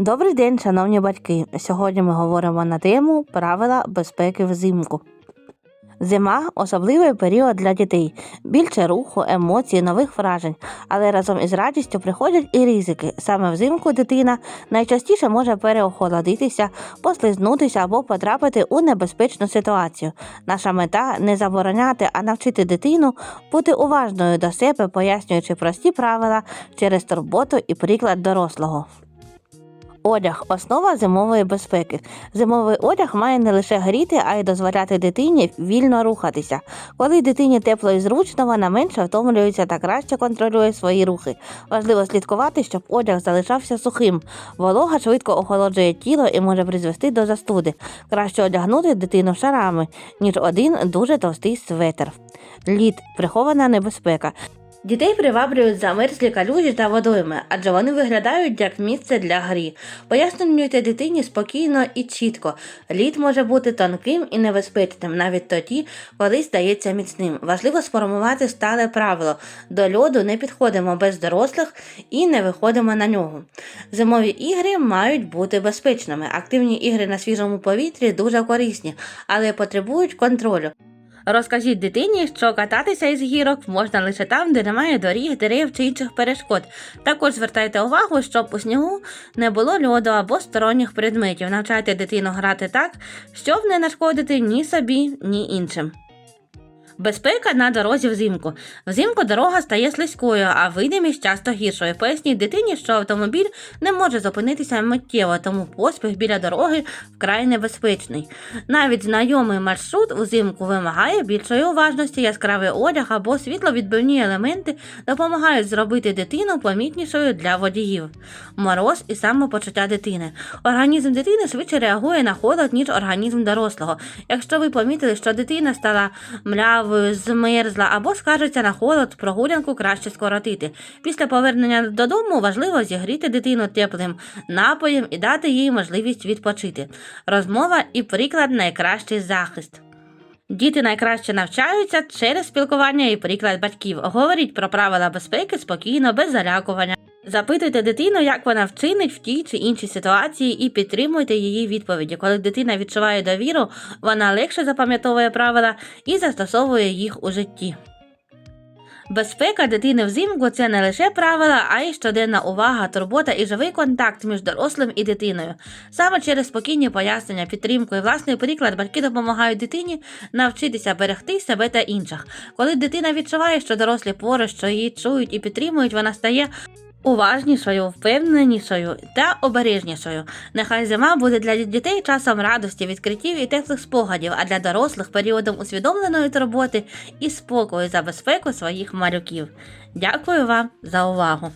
Добрий день, шановні батьки. Сьогодні ми говоримо на тему правила безпеки взимку. Зима особливий період для дітей, більше руху, емоцій, нових вражень, але разом із радістю приходять і ризики. Саме взимку дитина найчастіше може переохолодитися, послизнутися або потрапити у небезпечну ситуацію. Наша мета не забороняти, а навчити дитину бути уважною до себе, пояснюючи прості правила через турботу і приклад дорослого. Одяг основа зимової безпеки. Зимовий одяг має не лише гріти, а й дозволяти дитині вільно рухатися. Коли дитині тепло і зручно, вона менше втомлюється та краще контролює свої рухи. Важливо слідкувати, щоб одяг залишався сухим. Волога швидко охолоджує тіло і може призвести до застуди. Краще одягнути дитину шарами, ніж один дуже товстий светр. Лід прихована небезпека. Дітей приваблюють замерзлі калюжі та водойми, адже вони виглядають як місце для грі. Пояснюйте дитині спокійно і чітко. Лід може бути тонким і небезпечним навіть тоді, коли здається міцним. Важливо сформувати стале правило: до льоду не підходимо без дорослих і не виходимо на нього. Зимові ігри мають бути безпечними. Активні ігри на свіжому повітрі дуже корисні, але потребують контролю. Розкажіть дитині, що кататися із гірок можна лише там, де немає доріг, дерев чи інших перешкод. Також звертайте увагу, щоб у снігу не було льоду або сторонніх предметів. Навчайте дитину грати так, щоб не нашкодити ні собі, ні іншим. Безпека на дорозі взимку. Взимку дорога стає слизькою, а видимість часто гіршою. Поясніть дитині, що автомобіль не може зупинитися миттєво, тому поспіх біля дороги вкрай небезпечний. Навіть знайомий маршрут взимку вимагає більшої уважності, яскравий одяг або світловідбивні елементи допомагають зробити дитину помітнішою для водіїв. Мороз і самопочуття дитини. Організм дитини швидше реагує на холод, ніж організм дорослого. Якщо ви помітили, що дитина стала млявою, змерзла або скаржиться на холод, прогулянку краще скоротити. Після повернення додому важливо зігріти дитину теплим напоєм і дати їй можливість відпочити. Розмова і приклад найкращий захист. Діти найкраще навчаються через спілкування і приклад батьків. Говоріть про правила безпеки спокійно, без залякування. Запитуйте дитину, як вона вчинить в тій чи іншій ситуації, і підтримуйте її відповіді. Коли дитина відчуває довіру, вона легше запам'ятовує правила і застосовує їх у житті. Безпека дитини взимку це не лише правила, а й щоденна увага, турбота і живий контакт між дорослим і дитиною. Саме через спокійні пояснення, підтримку і власний приклад батьки допомагають дитині навчитися берегти себе та інших. Коли дитина відчуває, що дорослі поруч, що її чують і підтримують, вона стає уважнішою, впевненішою та обережнішою. Нехай зима буде для дітей часом радості, відкриттів і теплих спогадів, а для дорослих періодом усвідомленої турботи і спокою за безпеку своїх малюків. Дякую вам за увагу!